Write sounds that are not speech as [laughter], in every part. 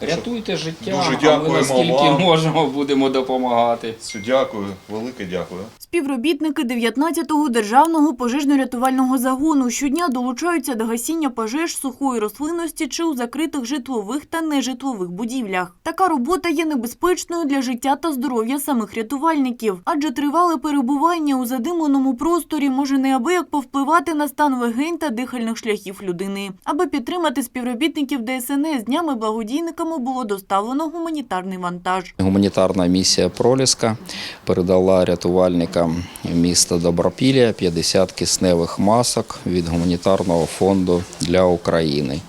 Рятуйте життя, Дуже а ми наскільки вам. можемо, будемо допомагати. Все, дякую, велике дякую. Співробітники 19-го державного пожежно-рятувального загону щодня долучаються до гасіння пожеж сухої рослинності чи у закритих житлових та нежитлових будівлях. Така робота є небезпечною для життя та здоров'я самих рятувальників, адже тривале перебування у задимленому просторі може неабияк повпливати на стан легень та дихальних шляхів людини. Аби підтримати співробітників ДСНС, днями благодійниками було доставлено гуманітарний вантаж. Гуманітарна місія Проліска передала рятувальникам міста Добропілля 50 кисневих масок від гуманітарного фонду для України.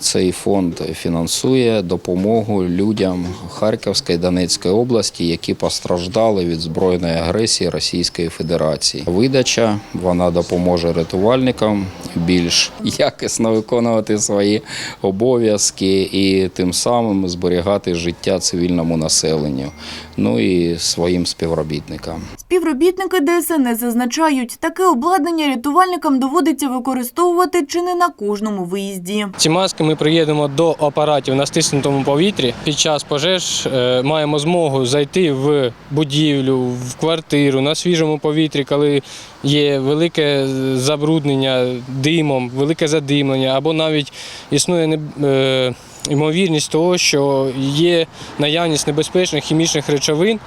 Цей фонд фінансує допомогу людям Харківської Донецької області, які постраждали від збройної агресії Російської Федерації. Видача вона допоможе рятувальникам більш якісно виконувати свої обов'язки і тим самим зберігати життя цивільному населенню, ну і своїм співробітникам. Співробітники ДСНС зазначають, таке обладнання рятувальникам доводиться використовувати чи не на кожному виїзді. Ці маски ми приєднемо до апаратів на стиснутому повітрі. Під час пожеж е, маємо змогу зайти в будівлю, в квартиру на свіжому повітрі, коли є велике забруднення димом, велике задимлення, або навіть існує е, ймовірність того, що є наявність небезпечних хімічних речовин.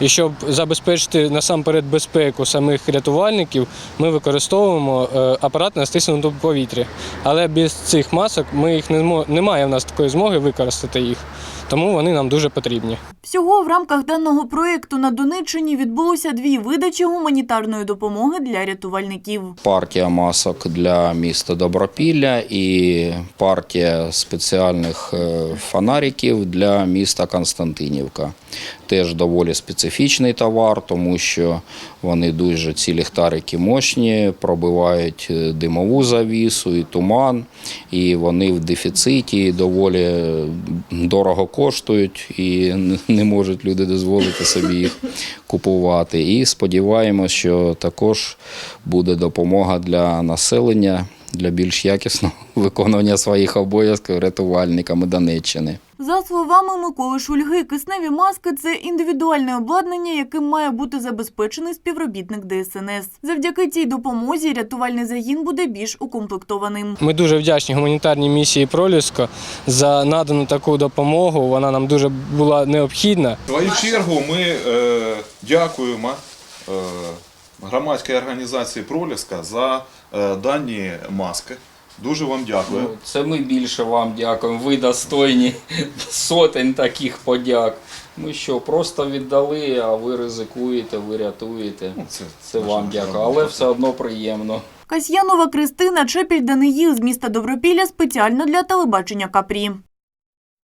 І щоб забезпечити насамперед безпеку самих рятувальників, ми використовуємо е, апарат на стиснутому повітрі. Але без цих масок ми їх не немає в нас такої змоги використати їх, тому вони нам дуже потрібні. Всього в рамках даного проєкту на Донеччині відбулося дві видачі гуманітарної допомоги для рятувальників. Партія масок для міста Добропілля і партія спеціальних е, фонариків для міста Константинівка. Теж доволі специфічний товар, тому що вони дуже ці ліхтарики мощні, пробивають е, димову завісу і туман, і вони в дефіциті і доволі дорого коштують, і не- можуть люди дозволити собі їх купувати. І сподіваємося, що також буде допомога для населення для більш якісного [laughs] виконання своїх обов'язків рятувальниками Донеччини. За словами Миколи Шульги, кисневі маски – це індивідуальне обладнання, яким має бути забезпечений співробітник ДСНС. Завдяки цій допомозі рятувальний загін буде більш укомплектованим. Ми дуже вдячні гуманітарній місії Проліска за надану таку допомогу. Вона нам дуже була необхідна. В свою чергу ми е, дякуємо е, громадській організації Проліска за е, дані маски. Дуже вам дякую. Ну, Це ми більше вам дякуємо. Ви достойні сотень таких подяк. Ми що, просто віддали, а ви ризикуєте, ви рятуєте. Ну, це Це вам дякую, але все одно приємно. Касьянова Кристина, Чепіль Даниїл з міста Добропілля спеціально для телебачення Капрі.